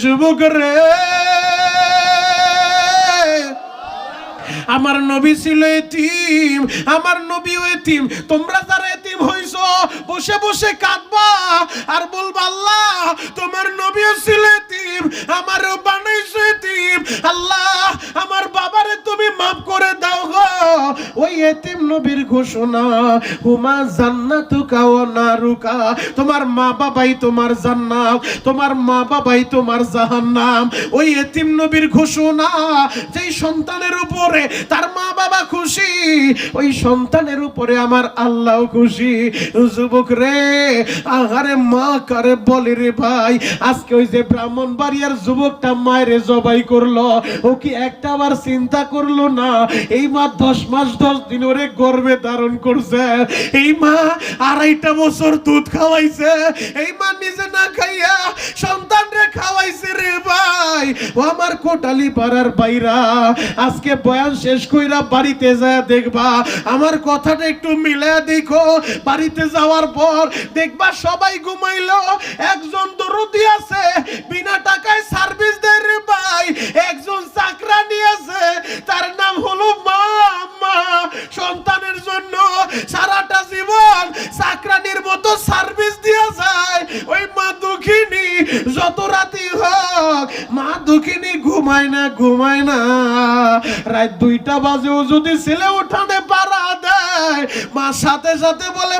যুবক রে আমার নবী ছিল এতিম, আমার নবীও এতিম। তোমরা যারা এতিম হইছো, বসে বসে কাঁদবা আর বলবা, আল্লাহ, তোমার নবীও ছিল এতিম, আমারও বানাইছো এতিম। আল্লাহ, আমার বাবারে তুমি মাফ করে দাও গো। ওই এতিম নবীর ঘোষণা, হুমা জান্নাতুকা ওয়া নারুকা। তোমার মা বাবাই তোমার জান্নাত, তোমার মা বাবাই তোমার জাহান্নাম। ওই এতিম নবীর ঘোষণা, যেই সন্তানের উপরে তার মা বাবা খুশি। ওই সন্তানের উপরে আমার আল্লাহ খুশি। যুবক রে, আহারে মা কারে বলে রে ভাই, আজকে ওই যে ব্রাহ্মণ বাড়িয়ার যুবকটা মায়ের জবাই করল, ও কি একটা আবার চিন্তা করল না? এই মা দশ মাস, দশ দিন ওরে গর্বে ধারণ করছে। এই মা আড়াইটা বছর দুধ খাওয়াইছে। এই মা নিজে না খাইয়া সন্তান রে খাওয়াইছে রে ভাই। ও আমার কোটালি পাড়ার বাইরা, আজকে বয়ান শেষ কইরা বাড়িতে যায় দেখবা। আমার কথাটা একটু মিলে দেখো। বাড়িতে যাওয়ার পর দেখবা সবাই ঘুমাইলো। একজন দরদি আছে। বিনা টাকায় সার্ভিস দেয় ছেলে উঠানে পারা দেয়। মা সাথে সাথে বলে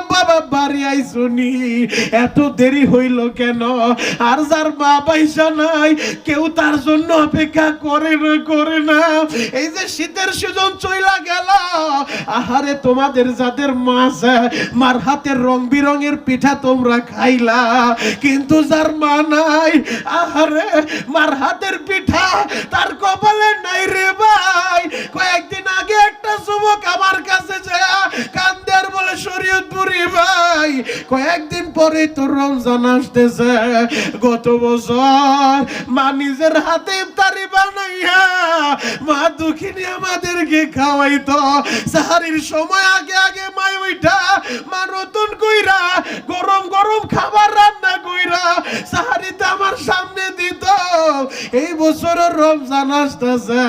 এত দেরি হইল কেন? আর যার মা পয়সা নাই, কেউ তার জন্য অপেক্ষা করে না করে না। এই যে শীতের সিজন চইলা গেল, আহারে তোমাদের যাদের মা আছে মার হাতের রং বিরঙের পিঠা তোমরা খাইলা, কিন্তু যার মা নাই, আহারে মার হাতের পিঠা তার কপালে নাই রে ভাই। কয়েকদিন আগে একটা যুবক আমার কাছে যায় কান্দের বলে, শরীয়তপুরি ভাই, কয়েকদিন পরে তো রমজান আসতেছে। গত বছর মা নিজের হাতে ইফতারি বানাইয়া মা দুঃখিনী আমাদেরকে খাওয়াইতো। সাহারির সময় আগে আগে মাই ওইটা, মা নতুন কইরা, গরম গরম খাবার রান্না কইরা সাহারিতে আমার সামনে দিত। এই বছরের রমজান আসতেছে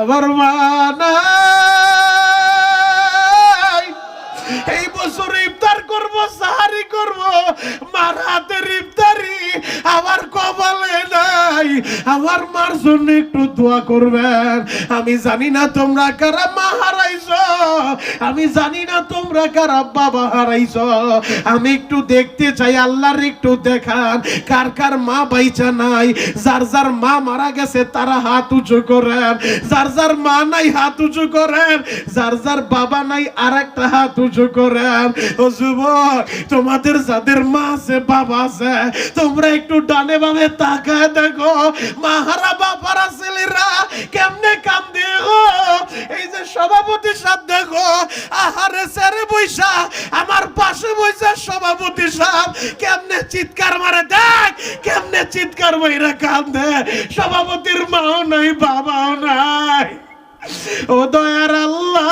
আমার মা নাই। এই বছর করব সাহারি করব মার হাতের ইফতারি। আমার কপালে নাই। আমার মার জন্য একটু দোয়া করবেন। আমি জানি না তোমরা কারা মা হারাইছো। আমি জানি না তোমরা কারা বাবা হারাইছো। আমি একটু দেখতে চাই, আল্লাহর একটু দেখান। কার কার মা বাইচা নাই। যার যার মা মারা গেছে, তারা হাত উঁচু করেন। যার যার মা নাই, হাত উঁচু করেন। যার যার বাবা নাই আর একটা হাত উঁচু করেন। ও যুবক, তোমাদের যাদের মা আছে, বাবা আছে, তোমরা একটু ডানে বামে তাকায় দেখো মাহারা বাবারা ছেলেরা কেমনে কাম দেখো এই যে সভাপতি সাহেব দেখো, আহারে স্যারে বৈশা, আমার পাশে বৈশা সভাপতি সাহেব, কেমনে চিৎকার মারে দেখ, কেমনে চিৎকার মাইরা কান্দে, সভাপতির মাও নাই, বাবাও নাই। ও দয়ার আল্লাহ,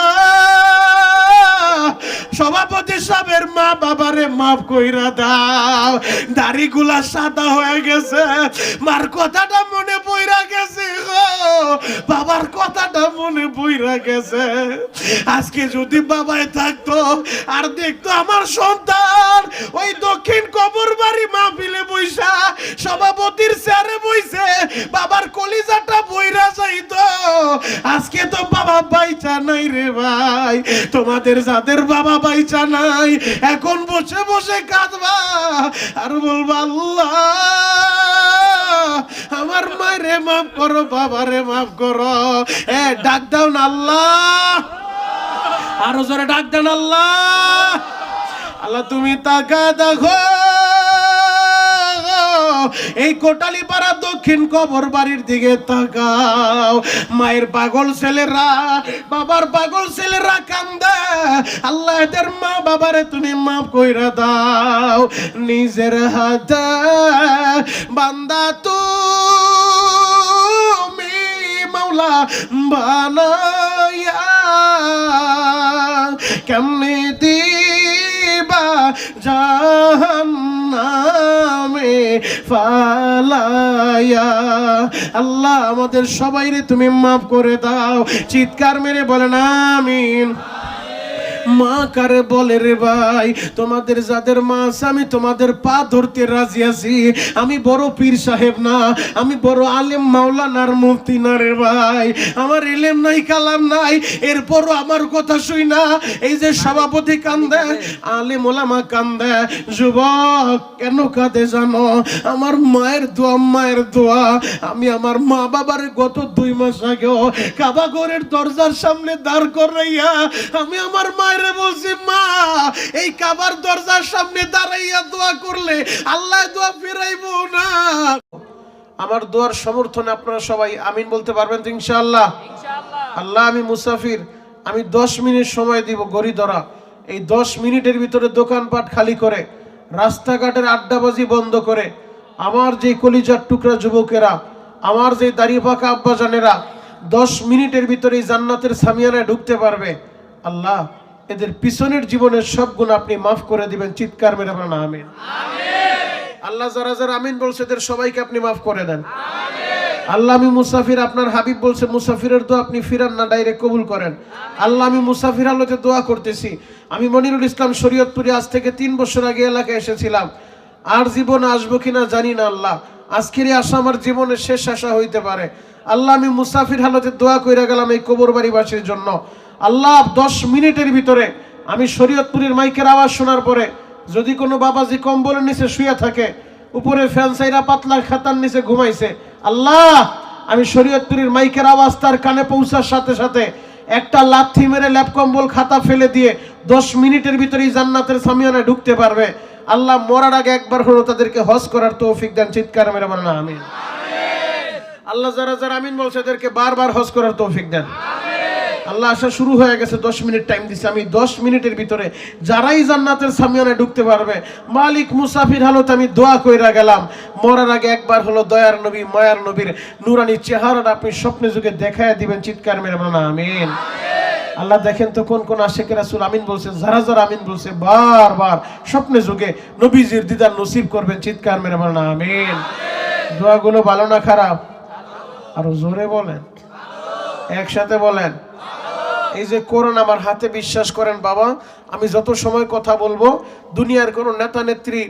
সভাপতি মা বাবারে মাফ কইরা দাও। দাড়িগুলা সাদা হয়ে গেছে। মার কথাটা মনে গেছে বাবার কথাটা মনে গেছে। আজকে যদি বাবাই থাকতো, আর দেখতো আমার সন্তান, ওই দক্ষিণ কবর বাড়ি মাহফিলে বইসা, সভাপতির চেয়ারে বইছে বাবার কলিজাটা বইরা যাইতো। আজকে তো বাবা বাইচা নাই রে ভাই। তোমাদের যাদের বাবা বাইচা নাই, এখন বসে বসে কাঁদবা আর বলবা, আল্লাহ, আমার মায়েরে মাফ করো, বাবারে মাফ করো। এ, ডাক দাও না, আল্লাহ। আরও জোরে ডাক দেন আল্লাহ। আল্লাহ, তুমি তাকা দেখো। কোটালিপাড়া দক্ষিণ কবর বাড়ির দিকে তাকাও। মায়ের পাগল ছেলেরা, বাবার পাগল ছেলেরা কান্দে। আল্লাহ এদের মা বাবারে তুমি মাফ কইরা দাও। নিজের হাতে বান্দা তুমি মাওলা বানাইয়া কেমনে দিবা জাহান্নামে ফালায়া আল্লাহ আমাদের সবাইরে তুমি মাফ করে দাও। চিৎকার মেরে বলেন আমিন। মা কারে বলে রে ভাই, তোমাদের যাদের মা আছে, আমি তোমাদের পা ধরতে রাজি আছি। আমি বড় পীর সাহেব না, আমি বড় আলেম মাওলানার মুফতি না রে ভাই। আমার এলেম নাই, কালাম নাই, এরপরও আমার কথা শুই না। এই যে সভাপতি কান্দে, আলেম ওলামা কান্দে, যুবক কেন কাঁদে জানো? আমার মায়ের দোয়া মায়ের দোয়া। আমি আমার মা বাবার গত দুই মাস আগেও কাবাগরের দরজার সামনে দাঁড় করাইয়া, আমি আমার মায়ের বলছি মা এই কাবার দরজার সামনে দাঁড়াইয়া দোয়া করলে আল্লাহ দোয়া ফিরাইবো না। আমার দোয়ার সমর্থনে আপনারা সবাই আমিন বলতে পারবেন তো ইনশাআল্লাহ? আল্লাহ আমি মুসাফির আমি দশ মিনিট সময় দিব গড়ি ধরা এই দশ মিনিটের ভিতরে দোকানপাট খালি করে রাস্তাঘাটের আড্ডাবাজি বন্ধ করে আমার যে কলিজার টুকরা যুবকেরা আমার যে দাড়ি পাকা আব্বাজানেরা দশ মিনিটের ভিতরে জান্নাতের সামিয়ানায় ঢুকতে পারবে। আল্লাহ এদের পিছনের জীবনের সব গুণ আপনি মাফ করে দিবেন। চিৎকার মেরে বলেন, আমিন। আল্লাহ যারা যারা আমিন বলছে, এদের সবাইকে আপনি মাফ করে দেন। আল্লাহ আমি মুসাফির, আপনার হাবিব বলছে, মুসাফিরের দোয়া আপনি ফিরান না ডাইরেক্ট কবুল করেন। আল্লাহ আমি মুসাফির আলোতে দোয়া করতেছি। আমি মনিরুল ইসলাম শরীয়তপুরে আজ থেকে তিন বছর আগে এলাকায় এসেছিলাম। আর জীবন আসব কিনা জানি না আল্লাহ। আজকের আশা আমার জীবনের শেষ আশা হইতে পারে। আল্লাহ আমি মুসাফির হালতে দোয়া কইরা গেলাম এই কবর বাড়িবাসীর জন্য। আল্লাহ দশ মিনিটের ভিতরে আমি শরীয়তপুরের মাইকের আওয়াজ শোনার পরে যদি কোনো বাবাজি কম্বলের নিচে শুয়ে থাকে, উপরে ফ্যান সাইরা পাতলা খাতার নিচে ঘুমাইছে, আল্লাহ, আমি শরীয়তপুরের মাইকের আওয়াজ তার কানে পৌঁছার সাথে সাথে একটা লাথি মেরে ল্যাপ কম্বল খাতা ফেলে দিয়ে দশ মিনিটের ভিতরেই জান্নাতের সামিয়ানে ঢুকতে পারবে। আল্লাহ মরার আগে একবার হলো তাদেরকে হজ করার তৌফিক দেন, চিৎকার মেরে বলেন, আমিন। আল্লাহ যারা যারা আমিন বলছে এদেরকে বারবার হজ করার তৌফিক দেন। আল্লাহ আসা শুরু হয়ে গেছে, দশ মিনিট টাইম দিছে। আমি দশ মিনিটের ভিতরে যারাই জান্নাতের সামিয়ানে ঢুকতে পারবে, মালিক মুসাফির হালত আমি দোয়া কইরা গেলাম। মরার আগে একবার হলো দয়ার নবী, মায়ার নবীর নুরানি চেহারাটা আপনি স্বপ্নে যুগে দেখায় দিবেন, চিৎকার মেরে বলেন, আমিন। আল্লাহ দেখেন তো কোন কোন আশেখ রাসুল আমিন বলছে, যারা যারা আমিন বলছে বারবার স্বপ্নে যুগে নবীজির দিদার নসিব করবেন, চিৎকার মেরে বলেন, আমিন। দোয়াগুলো ভালো না খারাপ? আরও জোরে বলেন। একসাথে বলেন। এই যে করুন আমার হাতে বিশ্বাস করেন বাবা, আমি যত সময় কথা বলব, দুনিয়ার কোনো নেতা নেত্রী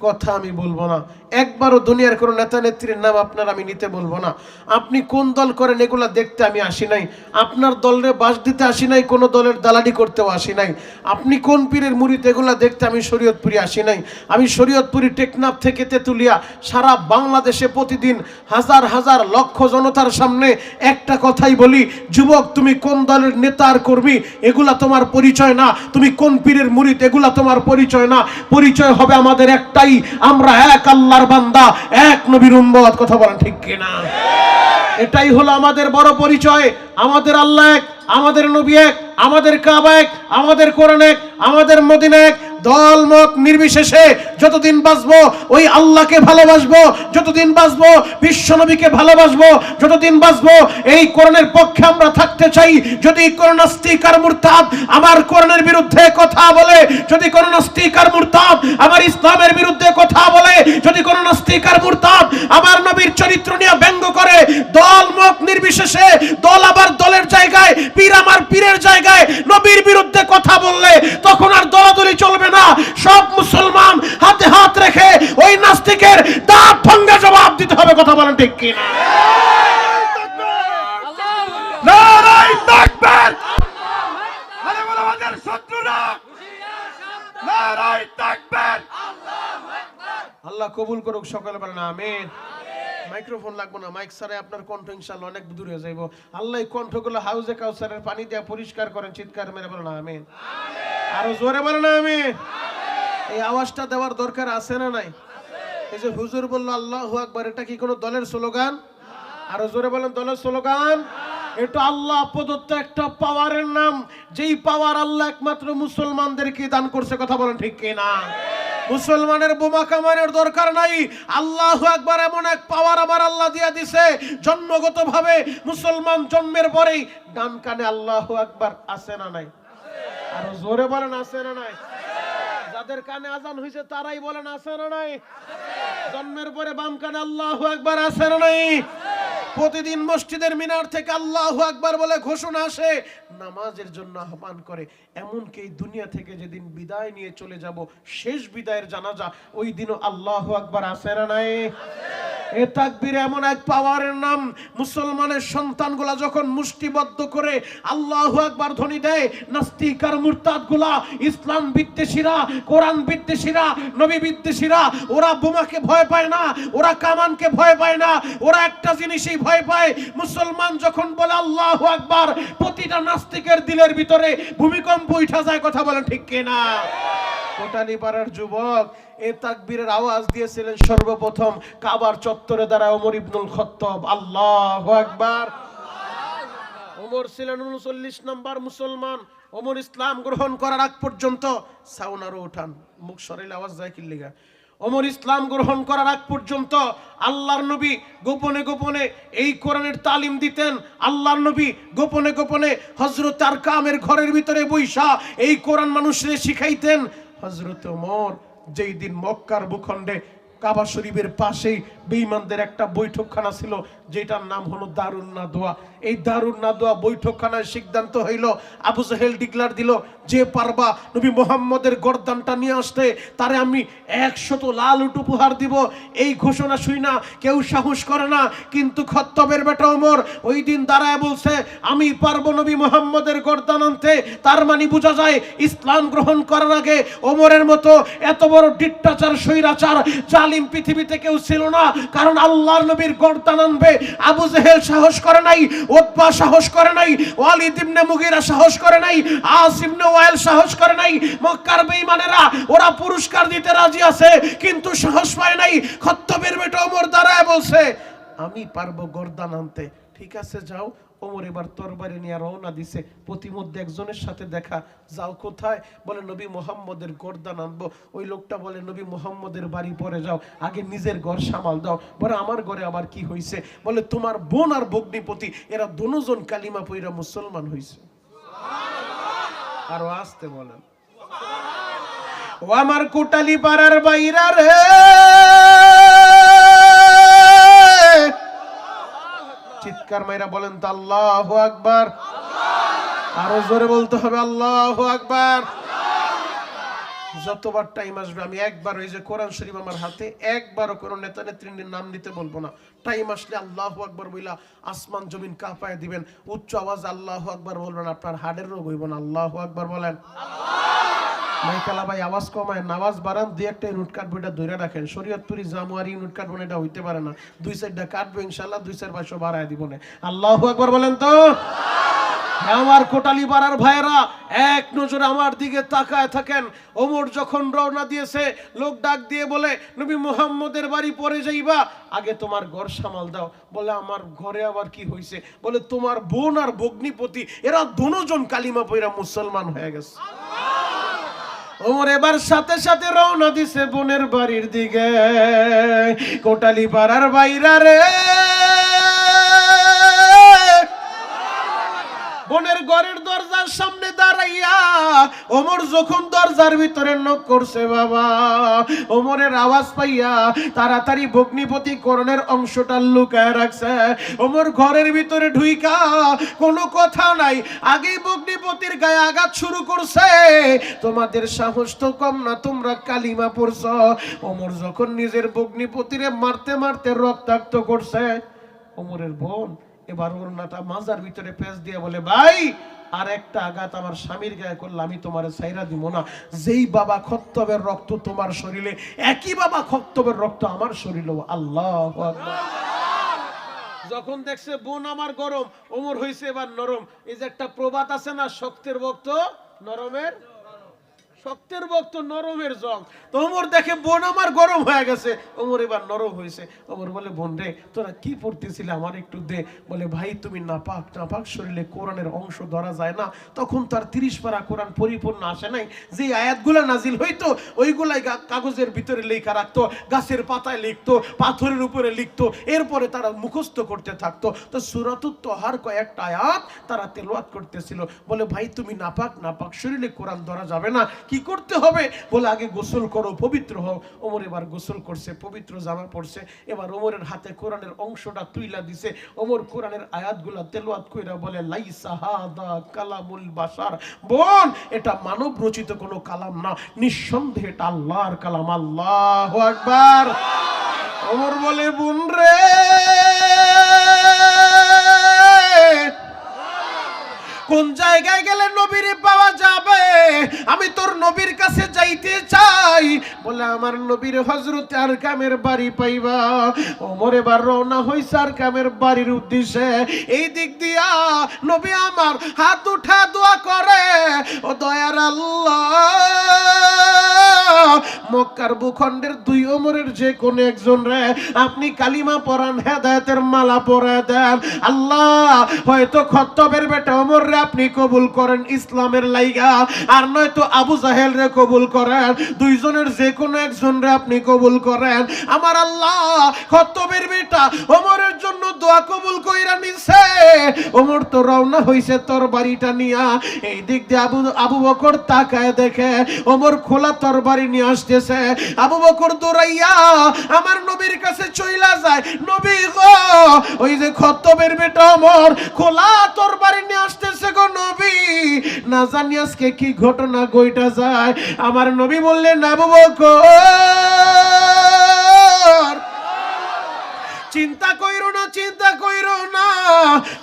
কথা আমি বলব না। একবারও দুনিয়ার কোনো নেতা নেত্রীর নাম আপনার আমি নিতে বলব না। আপনি কোন দল করেন এগুলা দেখতে আমি আসি নাই। আপনার দলের বাস দিতে আসি নাই, কোনো দলের দালালি করতেও আসি নাই। আপনি কোন পীরের মুড়িত এগুলা দেখতে আমি শরীয়তপুরি আসি নাই। আমি শরীয়তপুরি টেকনাফ থেকে তেতুলিয়া সারা বাংলাদেশে প্রতিদিন হাজার হাজার লক্ষ জনতার সামনে একটা কথাই বলি, যুবক, তুমি কোন দলের নেতা আর কর্মী? এগুলা তোমার পরিচয় না। তুমি কোন পীরের মুরিদ এগুলা তোমার পরিচয় না। পরিচয় হবে আমাদের একটাই আমরা এক আল্লাহর বান্দা, এক নবীর উম্মত, কথা বলেন ঠিক কিনা? এটাই হলো আমাদের বড় পরিচয়। আমাদের আল্লাহ এক, আমাদের নবী এক, আমাদের কাবা এক, আমাদের কোরআন এক, আমাদের মদিনা এক দল মত নির্বিশেষে যতদিন বাঁচবো, ওই আল্লাহকে ভালোবাসবো, যতদিন বাঁচবো, বিশ্ব নবীকে ভালোবাসবো, যতদিন বাঁচবো, এই কোরআনের পক্ষে আমরা থাকতে চাই। যদি কোন নাস্তিক মুরতাদ আমার কোরআনের বিরুদ্ধে কথা বলে, যদি কোন নাস্তিক মুরতাদ আমার ইসলামের বিরুদ্ধে কথা বলে, যদি কোন নাস্তিক মুরতাদ আমার নবীর চরিত্র নিয়ে ব্যঙ্গ করে দল মত নির্বিশেষে দল আবার দলের জায়গায়, পীর আমার পীরের জায়গায় নবীর বিরুদ্ধে কথা বললে, তখন আর দলাদলি চলবে না। সব মুসলমান হাতে হাত রেখে ওই নাস্তিকের দাঁত ভঙ্গা জবাব দিতে হবে, কথা বলেন ঠিক আল্লাহ কবুল করুক সকালে বলেন, আমিন। মাইক্রোফোন লাগবে না, মাইক ছাড়াই আপনার কণ্ঠ ইনশাল্লাহ অনেক দূরে যাইব। আল্লাহ কণ্ঠগুলো হাউজে কাউসারের পানি দিয়ে পরিষ্কার করেন, চিৎকার মেরে বলেন, আমিন। আরও জোরে বলেন আমি এই আওয়াজটা দেওয়ার দরকার আছে না নাই? এই যে হুজুর বলল আল্লাহ আকবার এটা কি কোনো দলের স্লোগান? আরও জোরে বলেন দলের স্লোগান এটা আল্লাহ প্রদত্ত একটা পাওয়ারের নাম। যেই পাওয়ার আল্লাহ একমাত্র মুসলমানদেরকে দান করছে কথা বলেন ঠিক কিনা মুসলমানের বোমা কামানের দরকার নাই। আল্লাহ একবার এমন এক পাওয়ার আমার আল্লাহ দিয়া দিছে। জন্মগতভাবে মুসলমান জন্মের পরেই ডান কানে আল্লাহ একবার আছে না নাই? আরও জোরে বলেন, আছে না নাই? যাদের কানে আজান হয়েছে তারাই বলেন, আছে না নাই? জন্মের পরে বাম কানে আল্লাহ একবার আছে না নাই? প্রতিদিন মসজিদের মিনার থেকে আল্লাহ আকবার বলে ঘোষণা আসে, নামাজের জন্য আহ্বান করে। এমনকি এই দুনিয়া থেকে যেদিন বিদায় নিয়ে চলে যাব, শেষ বিদায়ের জানাজা, ওই দিনও আল্লাহ আকবার, আছে না নাই? এ তাকবীর এমন এক পাওয়ারের নাম, মুসলমানের সন্তানগুলা যখন মুষ্টিবদ্ধ করে আল্লাহ আকবার ধ্বনি দেয় নাস্তিক আর মুরতাদগুলা, ইসলাম বিদ্বেষীরা, কোরআন বিদ্বেষীরা, নবী বিদ্বেষীরা, ওরা বোমাকে ভয় পায় না, ওরা কামানকে ভয় পায় না, ওরা একটা জিনিসই ভয় পায়, মুসলমান যখন বলে আল্লাহ আকবার, প্রতিটা নাস্তিকের দিলের ভিতরে ভূমিকম্প উঠা যায়, কথা বলেন ঠিক কিনা? কোটালি পাড়ার যুবক এ তাকবীরের আওয়াজ দিয়েছিলেন সর্বপ্রথম কাবার চত্বরে দ্বারা ওমর ইবনুল খত্তব। আল্লাহ আকবার। ওমর ছিলেন উনচল্লিশ নম্বর মুসলমান। ওমর ইসলাম গ্রহণ করার আগ পর্যন্ত সাউনারও উঠান, মুখ সরাইল আওয়াজ যায় কিল্লিগা ওমর ইসলাম গ্রহণ করার আগ পর্যন্ত আল্লাহর নবী গোপনে গোপনে এই কোরআনের তালিম দিতেন। আল্লাহর নবী গোপনে গোপনে হজরত আর কামের ঘরের ভিতরে বৈশা এই কোরআন মানুষদের শিখাইতেন। হজরত ওমর যেই দিন মক্কার ভূখণ্ডে কাবা শরীফের পাশেই বেঈমানদের একটা বৈঠকখানা ছিল যেটার নাম হলো দারুণ না দোয়া এই দারুণ না দোয়া বৈঠকখানায় সিদ্ধান্ত হইল, আবু জাহেল ডিক্লার দিল, যে পারবা নবী মোহাম্মদের গর্দানটা নিয়ে আসতে, তারে আমি একশত লাল উট উপহার দিব। এই ঘোষণা শুই না, কেউ সাহস করে না। কিন্তু খত্তবের বেটা ওমর ওই দিন দাঁড়ায় বলছে, আমি পারব নবী মোহাম্মদের গর্দান আনতে। তার মানে বোঝা যায়, ইসলাম গ্রহণ করার আগে ওমরের মতো এত বড় ডিট্টাচার, স্বৈরাচার, জালিম পৃথিবীতে কেউ ছিল না। কারণ আল্লাহ নবীর গর্দান আনবে আবু জেহেল সাহস করে নাই, ওতবা সাহস করে নাই, ওয়ালিদ ইবনে মুগিরা সাহস করে নাই, আস ইবনে ওয়াইল সাহস করে নাই, মক্কার বেঈমানেরা, ওরা পুরস্কার দিতে রাজি আছে, কিন্তু সাহস পায় নাই। খত্তবের বেটা ওমর দাঁড়ায় বলছে, আমি পারব গর্দান আনতে। ঠিক আছে, যাও ওমর এবার তরবারি নিয়ে রওনা দিছে। প্রতিমধ্যে একজনের সাথে দেখা, যাও কোথায়? বলে, নবী মোহাম্মদের গর্দান আনব ওই লোকটা বলে, নবী মোহাম্মদের বাড়ি পরে যাও, আগে নিজের ঘর সামাল দাও। বলে, আমার ঘরে আবার কি হয়েছে বলে, তোমার বোন আর ভগ্নিপতি, এরা দুজন কালিমা পইরা মুসলমান হয়েছে আরও আসতে বলেন। ও আমার কোটালি পাড়ার বাইরা রে। চিৎকার মাইরা বলেন তো আল্লাহ আকবার। আরও জোরে বলতে হবে আল্লাহ আকবার। যতবার টাইম আসবে, আমি একবার ওই যে কোরআন শরীফ আমার হাতে, একবারও কোনো নেতা নেত্রীর নাম নিতে বলব না। টাইম আসলে আল্লাহ আকবার বইলা আসমান, জমিন কাঁপায় দিবেন। উচ্চ আওয়াজ আল্লাহ আকবার বলবেন, আপনার হাড়ের রোগ হইব না। আল্লাহ আকবার বলেন। আওয়াজ কমায়, নামাজ বাড়ান, দুই একটা ইউনিট কাটবো এটা ধরে রাখেন। শরীয়তপুরি জামুয়ারি ইউনিট কাটবো এটা হইতে পারে না। দুই সাইডটা কাটবো ইনশাল্লাহ দুই বাড়ায় দিব না। আল্লাহ একবার বলেন তো? আমার কোটালি ভাইয়েরা, এক নজরে আমার দিকে তাকায় থাকেন। ওমর যখন রওনা দিয়েছে, লোক ডাক দিয়ে বলে, নবী মুহাম্মদের বাড়ি পরে যাইবা, আগে তোমার ঘর সামাল দাও। বলে, আমার ঘরে আবার কি হয়েছে বলে, তোমার বোন আর ভগ্নিপতি, এরা দুজন কালিমা পইরা মুসলমান হয়ে গেছে। ওমর এবার সাথে সাথে রওনা দিছে বোনের বাড়ির দিকে। কোটালি পাড়ার বাইরা রে। বোনের ঘরের সামনে দাঁড়াইয়া ওমর যখন দরজার ভিতরে নক করছে, বাবা, ওমরের আওয়াজ পাইয়া তাড়াতাড়ি ভগ্নিপতি করণের অংশটা লুকায় রাখছে। ওমর ঘরের ভিতরে ঢুইকা, কোনো কথা নাই। আগেই ভগ্নিপতির গায়ে আঘাত শুরু করছে। তোমাদের সাহস তো কম না, তোমরা কালিমা পড়ছ। ওমর যখন নিজের ভগ্নিপতিরে মারতে মারতে রক্তাক্ত করছে, ওমরের বোন এবার ওড়নাটা মাজার ভিতরে পেঁচ দিয়ে বলে, ভাই আর একটা আঘাত আমার স্বামীর গায়ে করলে আমি তোমার সাইরা দিব না। যেই বাবা খত্তবের রক্ত তোমার শরীরে, একই বাবা খত্তবের রক্ত আমার শরীরেও। আল্লাহ যখন দেখছে বোন আমার গরম, ওমর হয়েছে এবার নরম। এই যে একটা প্রবাদ আছে না, শক্তের বক্ত, নরমের শক্তের ভক্ত নরমের জং। তো ওমর দেখে বোন আমার গরম হয়ে গেছে। ওমর এবার নরম হয়েছে। ওমর বলে, বোন রে, তোরা কি পড়তেছিলে? আমার একটু দে। বলে, ভাই, তুমি নাপাক নাপাক শরীরে কোরআনের অংশ ধরা যায় না। তখন তার তিরিশ পারা কোরআন পরিপূর্ণ আসে নাই। যে আয়াতগুলা নাজিল হইতো, ওইগুলাই কাগজের ভিতরে লেখা রাখতো, গাছের পাতায় লিখতো, পাথরের উপরে লিখতো। এরপরে তারা মুখস্থ করতে থাকতো। তো সুরাতুত তোহার কয়েকটা আয়াত তারা তেলাওয়াত করতেছিল। বলে, ভাই, তুমি নাপাক নাপাক শরীরে কোরআন ধরা যাবে না। কি করতে হবে? বলে, আগে গোসল করো, পবিত্র হও। ওমর এবার গোসল করছে, পবিত্র জামা পড়ছে এবার ওমরের হাতে কোরআনের অংশটা তুইলা দিছে। ওমর কোরআনের আয়াতগুলা তেলাওয়াত কইরা বলে, লাইসা হাদা কালামুল বাশার। বোন, এটা মানব রচিত কোনো কালাম না। নিঃসন্দেহে এটা আল্লাহর কালাম। আল্লাহু আকবার। ওমর বলে, বোন রে, কোন জায়গায় গেলে নবীর পাওয়া যাবে আমি তোর নবীর কাছে যাইতে চাই বলে আমার নবীর হজরত আর কামের বাড়ি পাইবা। ওমর এবার রওনা হইছে আর কামের বাড়ির উদ্দেশ্যে। এই দিক দিয়া নবী আমার হাত উঠা দোয়া করে, ও দয়ার আল্লাহ, মক্কার ভূখণ্ডের দুই ওমরের যে কোন একজন রে, আপনি কালিমা পরান হেদায়েতের মালা পরে দেন। আল্লাহ, হয়তো খত্তবের বেটা ওমর রে আপনি কবুল করেন ইসলামের লাইগা, আর নয়তো আবু জাহেল রে কবুল করেন, দুইজনের যে কোনো একজন রে আপনি কবুল করেন। আমার আল্লাহ খত্তবের বেটা, ওমরের জন্য দোয়া কবুল কইরা নিছে। ওমর তো রওনা হইছে তোর বাড়িটা নিয়া। এই দিক দিয়ে আবু আবু বকর তাকায় দেখে, ওমর খোলা তোর বাড়ি নিয়ে আসতেছে। আবু বকর দৌড়াইয়া আমার নবীর কাছে চইলা যায়। নবী গো, ওই যে খত্তবের বেটা ওমর খোলা তোর বাড়ি নিয়ে আসতেছে গো নবী। না জানি আজকে কি ঘটনা গইটা যায়। আমার নবী বললেন, আবু বকর, চিন্তা কইরো না, চিন্তা কইরো না।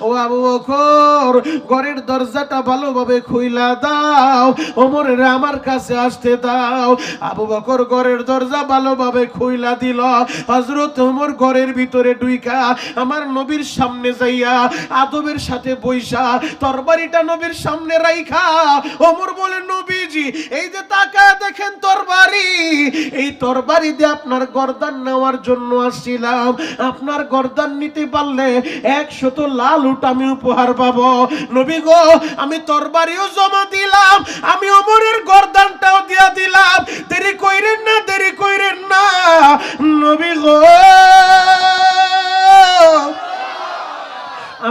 ও আবু বকর, ঘরের দরজাটা ভালোভাবে খুইলা দাও, ওমরের আমার কাছে আসতে দাও। আবু বকর ঘরের দরজা ভালোভাবে খুইলা দিল। হযরত ওমর ঘরের ভিতরে ডুইকা আমার নবীর সামনে যাইয়া আদবের সাথে বইসা তরবারিটা নবীর সামনে রাইখা। ওমর বলে নবীজি, এই যে তাকায় দেখেন তরবারি এই তরবারি দিয়ে আপনার গর্দান নেওয়ার জন্য আসছিলাম। আপনার গর্দান নিতে পারলে একশত লাল উট আমি উপহার পাবো। নবী গো, আমি তরবারিও জমা দিলাম, আমি অমরের গর্দানটাও দিয়া দিলাম। দেরি কইরেন না, দেরি কইরেন না। নবী গো।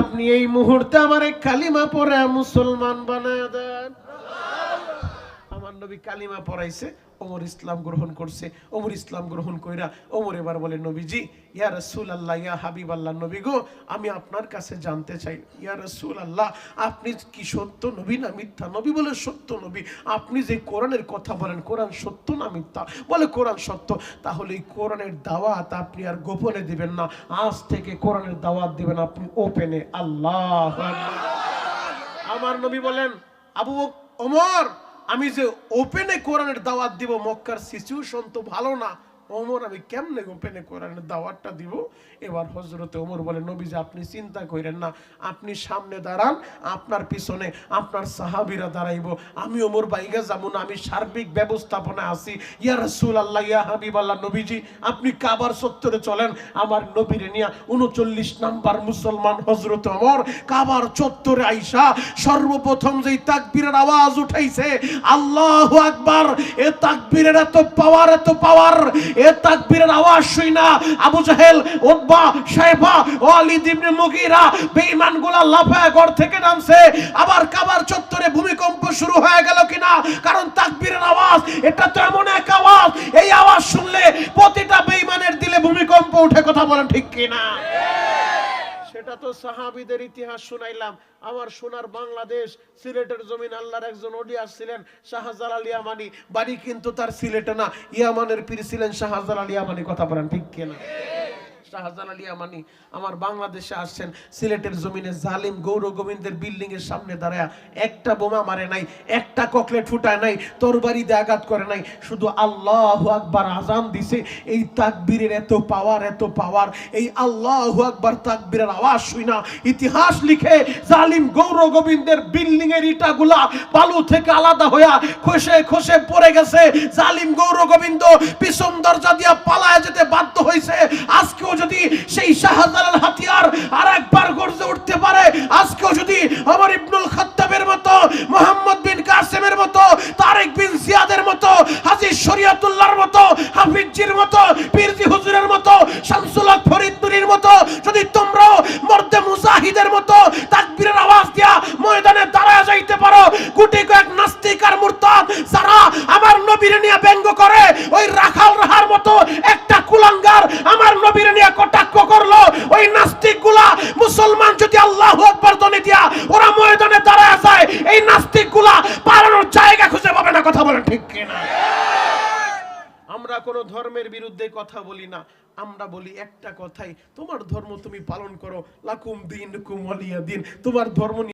আপনি এই মুহূর্তে আমার কালিমা পরে মুসলমান বানায় নবী কালিমা পড়াইছে, ওমর ইসলাম গ্রহণ করছে। ওমর ইসলাম গ্রহণ কইরা ওমর এবার বলে, নবীজি, ইয়া রসুল আল্লাহ ইয়া হাবিব আল্লাহ নবী গো, আমি আপনার কাছে জানতে চাই। ইয়া রসুল আল্লাহ আপনি কি সত্য নবী না মিথ্যা? নবী বলে সত্য নবী। আপনি যে কোরআনের কথা বলেন, কোরআন সত্য না মিথ্যা? বলে কোরআন সত্য। তাহলে এই কোরআনের দাওয়াত আপনি আর গোপনে দিবেন না। আজ থেকে কোরআনের দাওয়াত দিবেন আপনি ওপেনে। আল্লাহ আমার নবী বলেন, আবু ওমর আমি যে ওপেনে কোরআনের দাওয়াত দিব মক্কার সিচুয়েশন তো ভালো না। ওমর, আমি কেমনে ওপেনে কোরআনের দাওয়াতটা দিব? এবার হজরতে ওমর বলে নবী যে আপনি চিন্তা করেন না, আপনি সামনে দাঁড়ান, আপনার পিছনে আপনার সাহাবিরা দাঁড়াইব। আমি ওমর বাইগা যাব না, আমি সার্বিক ব্যবস্থাপনা আছি। ইয়া রসুল আল্লাহ ইয়া হাবিব আল্লাহ নবীজি, আপনি কাবার সত্তরে চলেন। আমার নবীরে নিয়া উনচল্লিশ নাম্বার মুসলমান হজরত ওমর কাবার চত্বরে আইসা সর্বপ্রথম যেই তাকবীরের আওয়াজ উঠাইছে, আল্লাহ আকবার, এ তাকবীরের এত পাওয়ার এত পাওয়ার এ তাকবীরের আওয়াজ শুই না। আবু জাহেল, উতবা, শাইবা, ওয়ালিদ ইবনে মুগীরা বেঈমানগুলা লাফায় ঘর থেকে নামছে। আবার কাবার চত্বরে ভূমিকম্প শুরু হয়ে গেল কিনা? কারণ তাকবীরের আওয়াজ, এটা তো এমন এক আওয়াজ। এই আওয়াজ শুনলে প্রতিটা বেঈমানের দিলে ভূমিকম্প উঠে, কথা বলেন ঠিক কিনা? সেটা তো সাহাবিদের ইতিহাস শুনাইলাম। আমার সোনার বাংলাদেশ, সিলেটের জমিন আল্লাহর একজন ওডিয়াস ছিলেন শাহজালাল ইয়ামানি। বাড়ি কিন্তু তার সিলেটে না, ইয়ামানের পীর ছিলেন শাহজালাল ইয়ামানি। কথা বলেন ঠিক কিনা? শাহজালাল ইয়ামানি আমার বাংলাদেশে আসছেন। সিলেটের জমিনে জালিম গৌর গোবিন্দের বিল্ডিং এর সামনে দাঁড়ায় একটা বোমা মারে নাই, একটা ককলেট ফুটায় নাই তরবারি দিয়ে আঘাত করে নাই। শুধু আল্লাহ আকবার আজান দিছে। এই তাকবীরের এত পাওয়ার এত পাওয়ার এই আল্লাহ আকবার তাকবীরের আওয়াজ শুই না। ইতিহাস লিখে জালিম গৌর গোবিন্দের বিল্ডিং এর ইটাগুলা বালু থেকে আলাদা হইয়া খসে খসে পড়ে গেছে। জালিম গৌর গোবিন্দ পিছন দরজা দিয়া পালায় যেতে বাধ্য হয়েছে আজকেও যদি সেই শাহজালাল হাতিয়ার আর একবার গর্জে উঠতে পারে, আজকেও যদি আমার ইবনুল খাত্তাবের মতো, মোহাম্মদ বিন কাসেমের মতো, তারেক বিন জিয়াদের মতো হাজির শরিয়াতুল্লাহর মতো, হাফিজির মতো পীরজি হুজুরের মতো, শামসুল হক ফরিদপুরীর মতো, যদি তোমরাও মর্দে মুজাহিদের মতো তাকবীরের আওয়াজ দিয়া ময়দানে দাঁড়ায় যাইতে পারো, গুটি কয়েক নাস্তিক আর মুরতাদ যারা মুসলমান যদি আল্লাহ আকবর দনে দিয়া ওরা ময়দানে দাঁড়ায় যায়, এই নাস্তিকগুলা পালানোর জায়গা খুঁজে পাবে না, কথা বলেন ঠিক কি না আমরা কোন ধর্মের বিরুদ্ধে কথা বলি না, আমরা বলি একটা কথাই, তোমার ধর্ম তুমি পালন করো, লাকুম দিন কুমলিয়া দিন, তোমার ধর্ম